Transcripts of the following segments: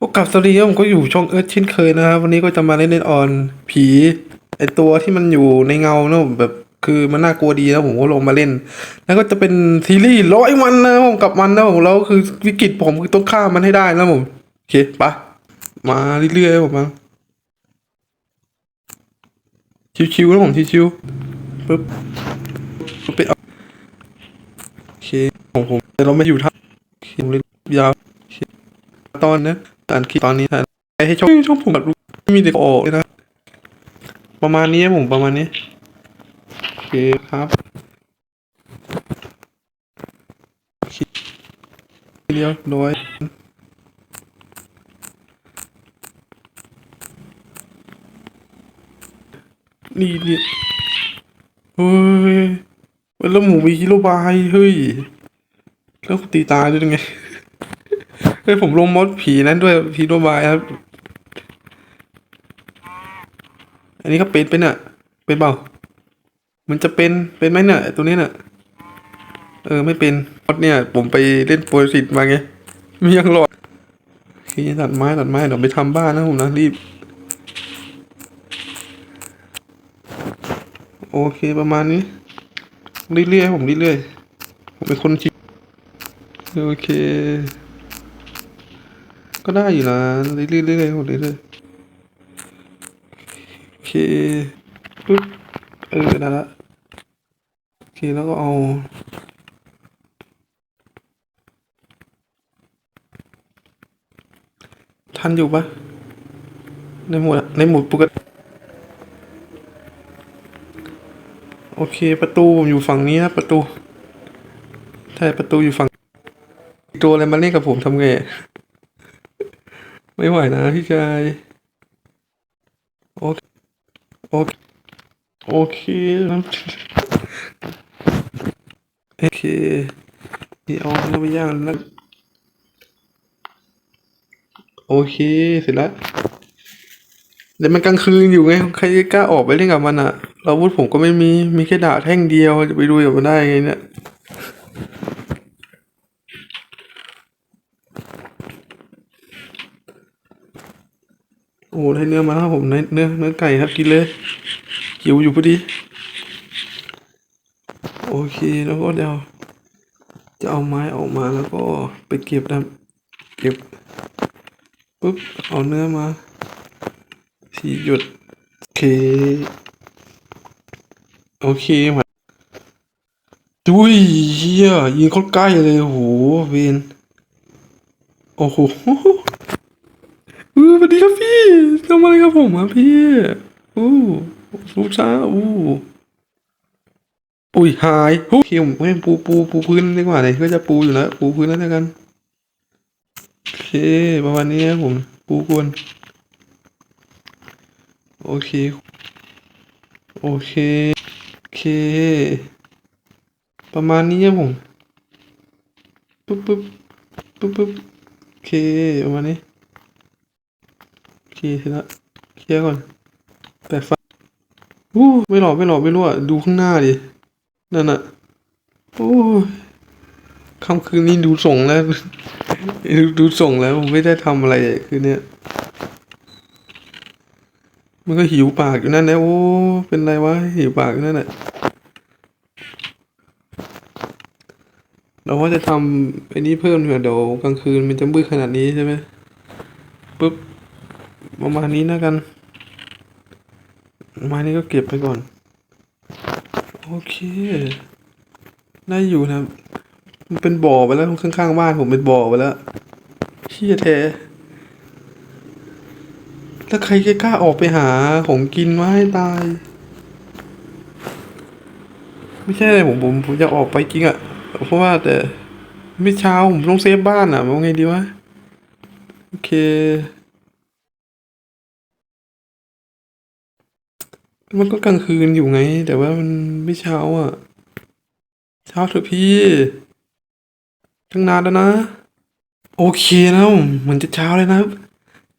โอ้กลับสวัสดีผมก็อยู่ช่องเอิร์ธเช่นเคยนะครับ วันนี้ก็จะมาเล่นเล่นออนผีไอตัวที่มันอยู่ในเงาเนอะแบบคือมันน่ากลัวดีนะผมก็ลงมาเล่น แล้วก็จะเป็นซีรีส์ร้อยวันนะผมกับมันนะผมแล้วคือวิกฤตผมคือต้องฆ่ามันให้ได้นะผมโอเคไปะมาเรื่อยๆผมมาชิวๆนะผมชิวๆปึ๊บปึ๊บไปเอาโอเคของผมแต่เราไม่อยู่ท่าโอเคผมเลยยาวตอนนะ อนคลิปตอนนี้นะให้ช่องช่องผมแบบรู้ไม่มีเด็กออกเลยนะ ประมาณนี้ผมประมาณนี้ โอเคครับคลิปเดียวร้อยนี่นี่เฮ้ยแล้วหมูมีกิโลบายเฮ้ย แล้วตีตายด้วยยังไง ฮ้ยผมลงมดผีนั้นด้วยผีโรบายครับ อันนี้ก็เป็นเป็นอะ เป็นเปล่า มันจะเป็นเป็นไหมเนี่ยตัวนี้น่ะเออไม่เป็นเพราะเนี่ย ผมไปเล่นโปรสิตมาไงมียังหลอดขี้ตัดไม้ตัดไม้เดี๋ยวไปทำบ้านนะผมนะรีบ โอเคประมาณนี้ เรื่อยๆผมเรื่อยๆผมเป็นคนชิวโอเค ก็ได้อยู่นะเรื่อยๆเรื่อยๆหมดเรื่อยๆโอเคปึ๊บเออได้ละโอเคแล้วก็เอาทันอยู่ปะในหมวดในหมวดปกติโอเค ประตูอยู่ฝั่งนี้นะประตูใช่ประตูอยู่ฝั่ง ตัวอะไรมาเล่นกับผมทำไง ไม่ไหวนะพี่ชายโอเคโอเคโอเคครับโอเคนี่เอาเนื้อไปย่างแล้วโอเคเสร็จแล้วแต่มันกลางคืนอยู่ไงใครจะกล้าออกไปเล่นกับมันอะเราพูดผมก็ไม่มีมีแค่ดาบแท่งเดียวจะไปดูกับมันได้ไงเนี่ย อ้ได้เนื้อมาแล้วครับผมเนื้อเนื้อเนื้อไก่ครับกินเลยหิวอยู่พอดี โอเคแล้วก็เดี๋ยวจะเอาไม้ออกมาแล้วก็ไปเก็บนะเก็บปุ๊บเอาเนื้อมาสี่หยดโอเคโอเคมาดุยเฮียยิงเขาใกล้เลยโหเวนโอ้โห ออสวัสดีครับพี่ทำอะไรกับผมอะพี่อู้ลูกช้าอู้อุ้ยหายโอเคผมให้ปูปูปูพื้นดีกว่าไหนก็จะปูอยู่แล้วปูพื้นแล้วกันโอเคประมาณนี้ครับผมปูกวนโอเคโอเคโอเค ประมาณนี้ครับผมปุ๊บปุ๊บปุ๊บปุ๊บโอเคประมาณนี้ เคเสร็จแล้วเคลียร์ก่อน แต่ไฟอู้ไม่หลอกไม่หลอกไม่รู้อะดูข้างหน้าดิ นั่นอะ โอ้ค่ำคืนนี้ดูส่งแล้ว ดูดูส่งแล้วผมไม่ได้ทำอะไรเลยคืนเนี้ย มันก็หิวปากอยู่นั่นนะโอ้ เป็นไรวะหิวปากอยู่นั่นแหละเราว่าจะทำไอ้นี้เพิ่มเผื่อเดี๋ยวกลางคืนมันจะมืดขนาดนี้ใช่ไหมปุ๊บ ประมาณนี้นะกันไม้นี้ก็เก็บไปก่อน โอเค ได้อยู่นะ มันเป็นบ่อไปแล้วข้างๆบ้านผมเป็นบ่อไปแล้วเชี่ยแท้ถ้าใครจะกล้าออกไปหาของกินมาให้ตาย ไม่ใช่เลยผมผมผมจะออกไปจริงอะเพราะว่าแต่ไม่เช้าผมต้องเซฟบ้านอะว่าไงดีวะ โอเค มันก็กลางคืนอยู่ไง แต่ว่ามันไม่เช้าอะ เช้าเถอะพี่ ตั้งนานแล้วนะ โอเคนะเหมือนจะเช้าเลยนะ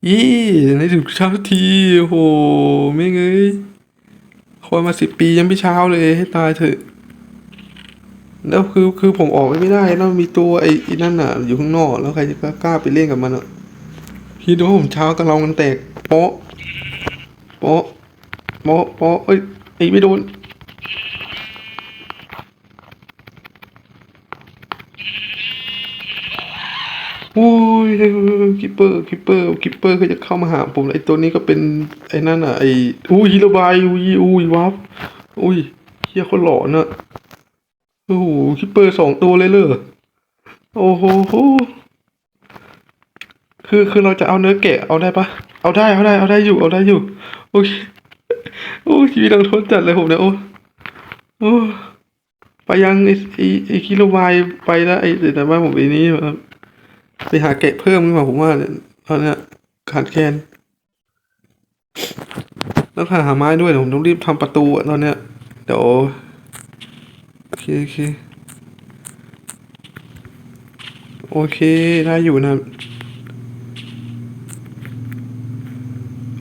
ยี่ในถึงเช้าทีโหไม่เงยคอยมาสิบปียังไม่เช้าเลยให้ตายเถอะ แล้วคือคือผมออกไม่ได้แล้วมีตัวไอ้นั่นอะ อยู่ข้างนอกแล้วใครจะกล้าไปเล่นกับมันอะคิดดูว่าผมเช้ากับเรามันแตกโป๊ะโป๊ะ โป๊ะโป๊ะเอ้ยไอ้ไม่โดนโอ้ยคิปเปอร์คิปเปอร์คิปเปอร์ก็จะเข้ามาหาผมไอตัวนี้ก็เป็นไอ้นั่นอะไออุ้ยฮิโรบายอุ้ยอุ้ยวับอุ้ยเฮียคนหล่อเนอะโอ้โหคิปเปอร์สองตัวเลยเลยโอ้โหคือคือเราจะเอาเนื้อแกะเอาได้ปะเอาได้เอาได้เอาได้อยู่เอาได้อยู่โอเค โอ้ชีวิตเราทนจัดเลยผมเนี่ยโอ้โอ้ไปยังไอ้ไอ้คิโรบายไปแล้วไอ้แต่ว่าผมไอ้นี้ครับไปหาแกะเพิ่มดีกว่าผมว่าเนี่ยตอนเนี้ยขาดแคลนแล้วหาไม้ด้วยเดี๋ยวผมต้องรีบทำประตูอะตอนเนี้ยเดี๋ยวโอเคโอเคโอเคได้อยู่นะ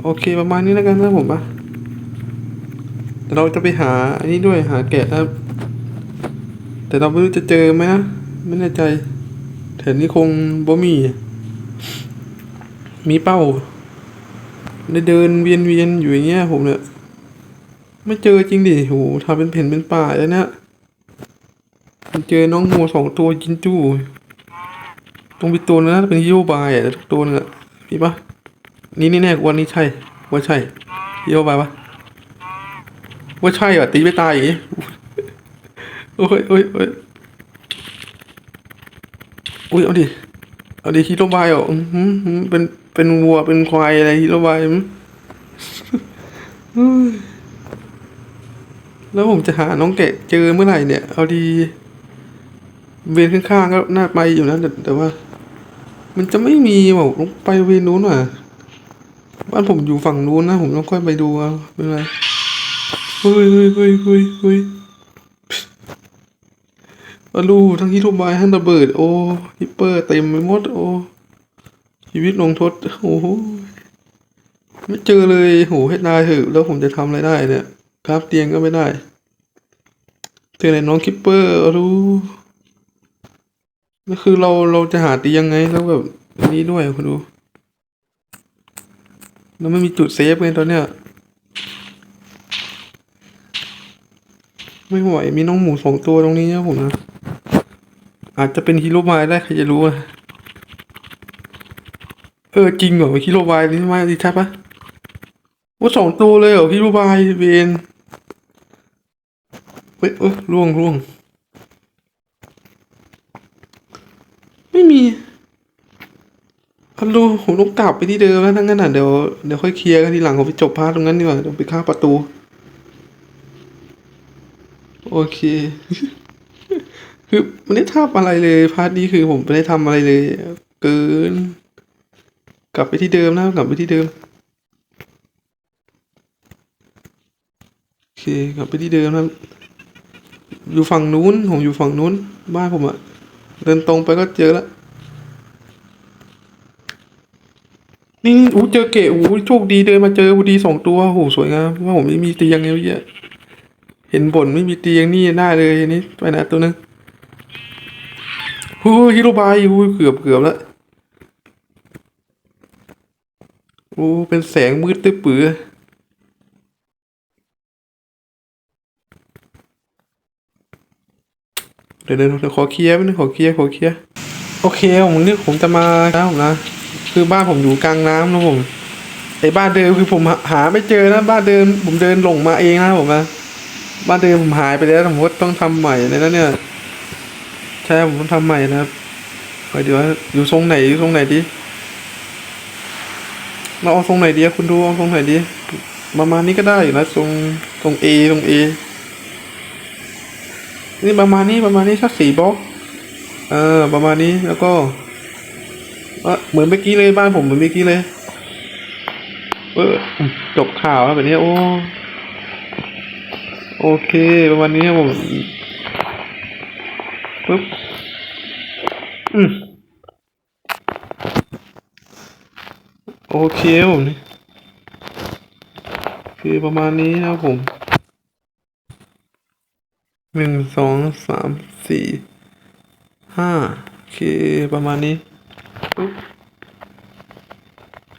โอเคประมาณนี้แล้วกันนะผมปะ เดี๋ยวเราจะไปหาอันนี้ด้วยหาแกะนะครับแต่เราไม่รู้จะเจอไหมนะไม่แน่ใจแถวนี้คงบ่มี มีเป้าได้เดินเวียนเวียนๆอยู่อย่างเงี้ยผมเนี่ยไม่เจอจริงดิโหทำเป็นเพ่นเป็นป่าแล้วเนี่ยเจอน้องงูสองตัวจินจู้ตรงไปตัวนึงนะเป็นฮิโรบายอะทุกตัวนึงอะมีปะนี่นี่แน่ๆวันนี้ใช่ว่าใช่ฮิโรบายปะ ว่าใช่อะตีไม่ตายอย่างงี้โอ้ยโอ้ยโอ้ยอุ้ยเอาดิ เอาดิฮิโรบายเหรออืมหืมหืมเป็น เป็นวัว เป็นควายอะไรฮิโรบายแล้วผมจะหาน้องแกะเจอเมื่อไหร่เนี่ย เอาดี เวรข้างๆก็น่าไปอยู่นะแต่แต่ว่า มันจะไม่มีบอกต้องไปเวรนู้นว่ะ บ้านผมอยู่ฝั่งนู้นนะ ผมต้องค่อยไปดูเอาเป็นไร เฮ้ยเฮ้ยเฮ้ยเฮ้ยเฮ้ยอาลูทั้งฮิโรบายทั้งระเบิด โอ้ฮิปเปอร์เต็มไปหมด โอ้ ชีวิตลงทษโอ้โหไม่เจอเลยโหให้ตายเถอะแล้วผมจะทำอะไรได้เนี่ยครับเตียงก็ไม่ได้เจอไหนน้องคิปเปอร์อาลูก็คือเราเราจะหาเตียงไงแล้วแบบนนี้ด้วยคุณดู เราไม่มีจุดเซฟไงตอนเนี้ย ไม่ไหวมีน้องหมูสองตัวตรงนี้นะผมนะ อาจจะเป็นฮีโร่บายได้ใครจะรู้อะเออจริงเหรอฮีโร่บายนี่ไม่ดีใช่ปะว่าสองตัวเลยเหรอฮีโร่บายเวนเฮ้ยเออล่วงล่วงไม่มีฮัลโหลผมต้องกลับไปที่เดิมแล้วทั้งนั้นอะเดี๋ยวเดี๋ยวค่อยเคลียร์กันทีหลังผมไปจบพาร์ทตรงนั้นดีกว่าเดี๋ยวไปฆ่าประตู โอเค คือไม่ได้ทำอะไรเลย พาร์ทนี้คือผมไม่ได้ทำอะไรเลย เกิน กลับไปที่เดิมนะกลับไปที่เดิม โอเค กลับไปที่เดิมนะอยู่ฝั่งนู้น ผมอยู่ฝั่งนู้น บ้านผมอะเดินตรงไปก็เจอแล้วนี่อู้เจอเกะอู้โชคดีเดินมาเจอพอดีสองตัวโหสวยงามว่าผมไม่มีเตียงไงเมื่อกี้ เห็นบนไม่มีเตียงนี่ได้เลยนนี้ไปนะตัวนึงฮู้ฮิโรบายฮู้เกือบเกือบแล้วโอ้เป็นแสงมืดตื้อปื้อเดี๋ยวเดี๋ยวเดี๋ยวขอเคลียร์ไปนึงขอเคลียร์ขอเคลียร์โอเคผมนึกผมจะมาครับผมนะ คือบ้านผมอยู่กลางน้ำนะผมไอ้บ้านเดิมคือผมหาหาไม่เจอนะบ้านเดิมผมเดินหลงมาเองนะผมนะ บ้านเดิมผมหายไปแล้วผมก็ต้องทำใหม่เลยนะเนี่ย ใช่ผมต้องทำใหม่นะครับเดี๋ยวอยู่ทรงไหนอยู่ทรงไหนดีเราเอาทรงไหนดีคุณดูเอาทรงไหนดีประมาณนี้ก็ได้อยู่นะทรงทรงเอทรงเอนี่ประมาณนี้ประมาณนี้สักสี่บล็อกเออประมาณนี้แล้วก็เออเหมือนเมื่อกี้เลยบ้านผมเหมือนเมื่อกี้เลย เออจบข่าวแล้วแบบนี้โอ้ โอเคประมาณนี้ครับผมปึ๊บอืมโอเคผมนี่คือประมาณนี้นะครับผมหนึ่งสองสามสี่ห้าโอเคประมาณนี้ปึ๊บ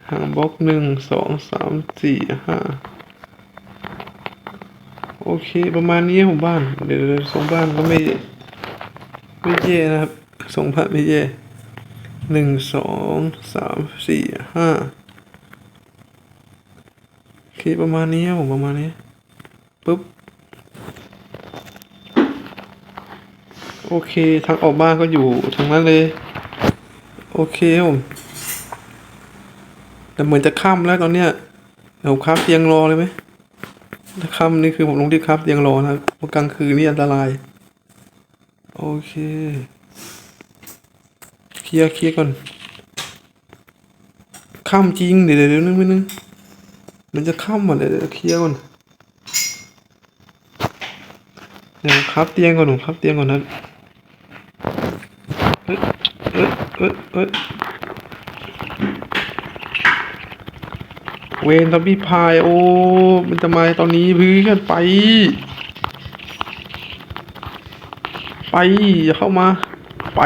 หางบล็อกหนึ่งสองสามสี่ห้า อเคประมาณนี้ผมบ้านเดี๋ยวส่งบ้านก็ไม่ไม่แย่นะครับส่งบ้านไม่แย่หนึ่งสองสามสี่ห้าโอเคประมาณนี้ครับผมประมาณนี้ปุ๊บโอเคทางออกบ้านก็อยู่ทางนั้นเลย โอเคผมแต่เหมือนจะค่ำแล้วตอนเนี้ยเดี๋ยวครับเตียงรอเลยไหม ค่ำนี่คือผมลงที่ครับเตียงรอนะครับกลางคืนนี่อันตราย โอเคเคลียร์เคลียร์ก่อนค่ำจริงเดี๋ยวเดี๋ยวนึงนึงมันจะค่ำหมดเลยเดี๋ยวเคลียร์ก่อนเดี๋ยวครับเตียงก่อนผมครับเตียงก่อนนะเอ้ยเอ้ยเอ้ย เวนทับบี้พายโอ้ มันจะมาตอนนี้พื้นกันไป ไปอย่าเข้ามา ไป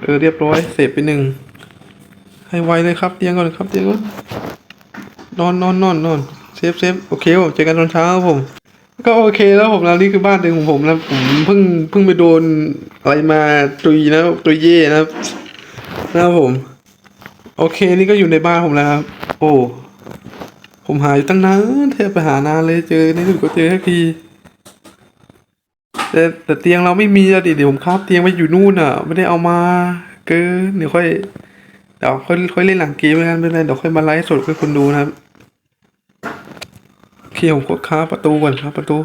เออเรียบร้อยเสร็จไปหนึ่งให้ไวเลยครับเตียงก่อนครับเตียงก่อนนอนนอนนอนนอนเซฟเซฟโอเคผมเจอกันตอนเช้าครับผม ก็โอเคแล้วผมแล้วนี่คือบ้านเดิมของผมนะผมเพิ่งเพิ่งไปโดนอะไรมาตุยนะตุยเย่นะครับนะครับผม โอเคนี่ก็อยู่ในบ้านผมแล้วครับ โอ้ ผมหาอยู่ตั้งนานแทบไปหานานเลยเจอในที่สุดก็เจอสักทีแต่แต่เตียงเราไม่มีอะดิเดี๋ยวผมคาบเตียงไว้อยู่นู่นอะ ไม่ได้เอามา เกินเดี๋ยวค่อยเดี๋ยวค่อยค่อยเล่นหลังเกมแล้วกันไม่เป็นไรเดี๋ยวค่อยมาไลฟ์สดให้คนดูนะครับ โอเคผมกดค้าประตูก่อนครับประตู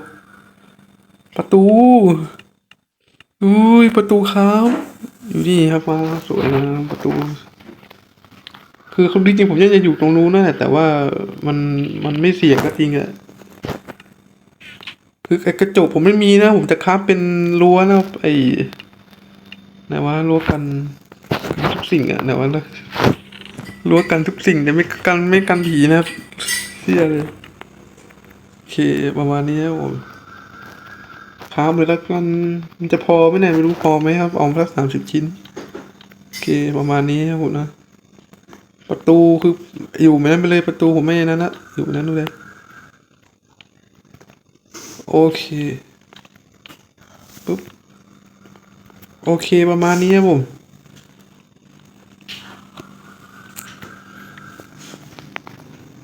ประตู อุ้ยประตูครับ อยู่นี่ครับมาสวยนะประตู คือคนจริงๆผมยังจะอยู่ตรงนู้นนั่นแหละแต่ว่ามันมันไม่เสี่ยงก็จริงอะคือไอ้กระจกผมไม่มีนะ ผมจะค้าเป็นรั้วนะไอ้ไหนว่ารั้วกันทุกสิ่งอะไหนว่านะรั้วกันทุกสิ่งแต่ไม่กันไม่กันผีนะเสียเลย ประมาณนี้ครับผมครับเลยแล้วกันมันจะพอไหมเนี่ยไม่รู้พอไหมครับเอาสักสามสิบชิ้น โอเคประมาณนี้ครับผมนะ ประตูคืออยู่ไม่นั้นไปเลยประตูผมไม่นั้นนะอยู่นั้นดูเลยโอเคปุ๊บโอเคประมาณนี้ครับผม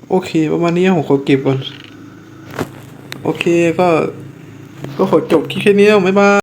โอเค ประมาณนี้ผมขอเก็บก่อน โอเคก็ก็ขอจบคลิปแค่นี้แล้วบ๊ายบาย